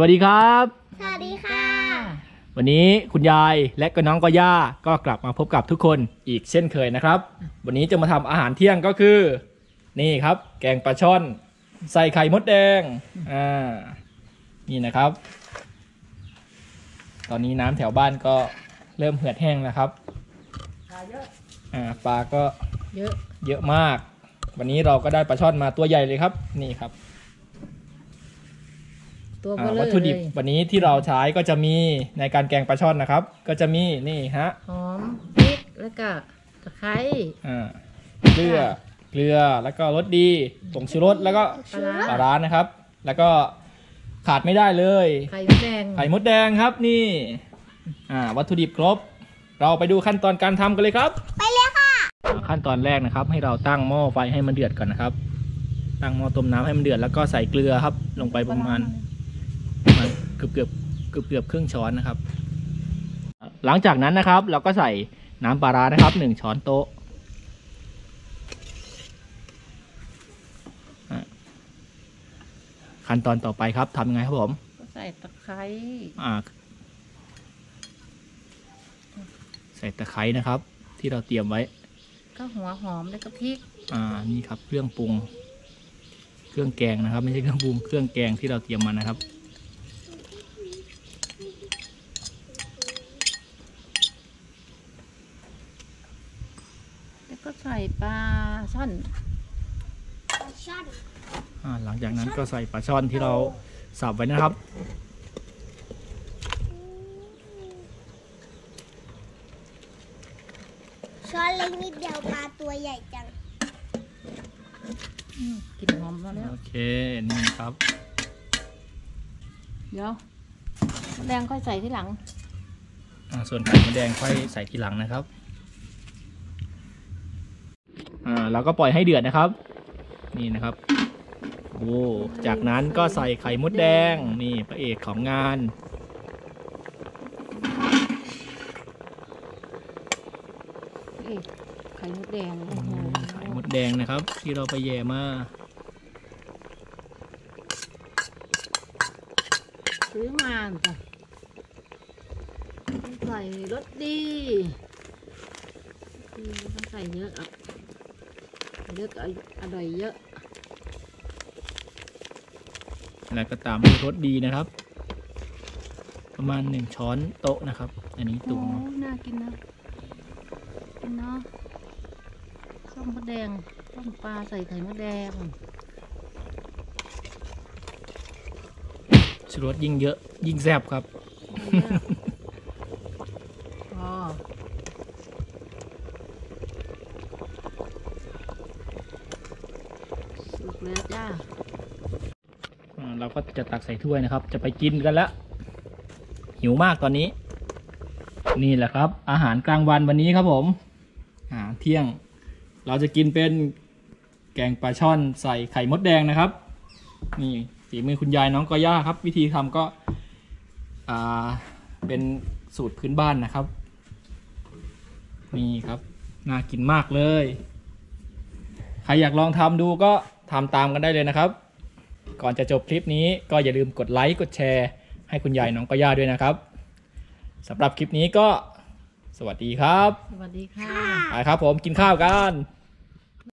วัสดีครับ สวัสดีค่ะ วันนี้คุณยายและก็น้องก็ย่าก็กลับมาพบกับทุกคนอีกเช่นเคยนะครับ วันนี้จะมาทำอาหารเที่ยงก็คือ นี่ครับ แกงปลาช่อน ใส่ไข่มดแดงอ่านี่นะครับ ตอนนี้น้ำแถวบ้านก็เริ่มเหือดแห้งแล้วครับอ่าปลาก็เยอะเยอะมาก วันนี้เราก็ได้ปลาช่อนมาตัวใหญ่เลยครับ นี่ครับ ตัวเบอ่าลอวัตถุดิบเลยวันนี้ที่เราใช้ก็จะมีในการแกงปลาช่อนนะครับ ก็จะมีนี่ฮะหอมพริกแล้วก็ตะไคร้อ่าเกลือเกลือแล้วก็รสดีผงชูรสแล้วก็ปลาร้าปลาร้านะครับ แล้วก็ขาดไม่ได้เลยไข่มดแดงไข่มดแดงครับนี่อ่าวัตถุดิบครบ เราไปดูขั้นตอนการทำกันเลยครับ ไปเลยค่ะอ่าขั้นตอนแรกนะครับ ให้เราตั้งหม้อไฟให้มันเดือดก่อนนะครับ ตั้งหม้อต้มน้ำให้มันเดือดแล้วก็ใส่เกลือครับ ลงไปประมาณประมาณ เกือบเกือบเกือบเกือบครึ่งช้อนนะครับ หลังจากนั้นนะครับ เราก็ใส่น้ำปลาร้านะครับหนึ่งช้อนโต๊ะอะขั้นตอนต่อไปครับทำยังไงครับผม ก็ใส่ตะไคร้อ่า ใส่ตะไคร้นะครับ ที่เราเตรียมไว้ ก็หัวหอมแล้วก็พริก อ่า นี่ครับ เครื่องปรุง เครื่องแกงนะครับ ไม่ใช่เครื่องปรุง เครื่องแกงที่เราเตรียมมานะครับ แล้ว ก็ใส่ปลาช่อนช่อนอ่าหลังจากนั้นก็ใส่ปลาช่อนที่เราสับไว้นะครับ ช้อนเล็กนิดเดียวปลาตัวใหญ่จังอืมกลิ่นหอมมาแล้ว โอเค นี่ครับ เดี๋ยวมดแดงค่อยใส่ที่หลัง อ่าส่วนไข่มดแดงค่อยใส่ทีหลังนะครับ อ่า เราก็ปล่อยให้เดือดนะครับ นี่นะครับโอ้จากนั้นก็ใส่ไข่มดแดงนี่พระเอกของงานเอ๊ะไข่มดแดงโอ้โหไข่มดแดงนะครับ ที่เราไปแย่มาซื้อมาจ้ะใส่รสดีอืมต้องใส่เยอะอะ เยอะก็อร่อยเยอะ แล้วก็ตามด้วยรสดีนะครับ ประมาณหนึ่งช้อนโต๊ะนะครับ อันนี้โอ้ตุงน่ากินนะกินเนาะส้มมะแดงต้มปลาใส่ไข่มะแดงชูรสยิ่งเยอะยิ่งแซ่บครับเยอะพอ กแล้วจ้าเราก็จะตักใส่ถ้วยนะครับ จะไปกินกันแล้วหิวมากตอนนี้ นี่แหละครับ อาหารกลางวันวันนี้ครับผมอาหารเที่ยง เราจะกินเป็นแกงปลาช่อนใส่ไข่มดแดงนะครับ นี่ฝีมือคุณยายน้องกอย่าครับ วิธีทำก็อ่าเป็นสูตรพื้นบ้านนะครับ นี่ครับ น่ากินมากเลย ใครอยากลองทำดูก็ ทำตามกันได้เลยนะครับ ก่อนจะจบคลิปนี้ก็อย่าลืมกดไลค์กดแชร์ ให้คุณยายน้องก็ย่าด้วยนะครับสำหรับคลิปนี้ก็สวัสดีครับ สวัสดีค่ะ ไปครับผมกินข้าวกันส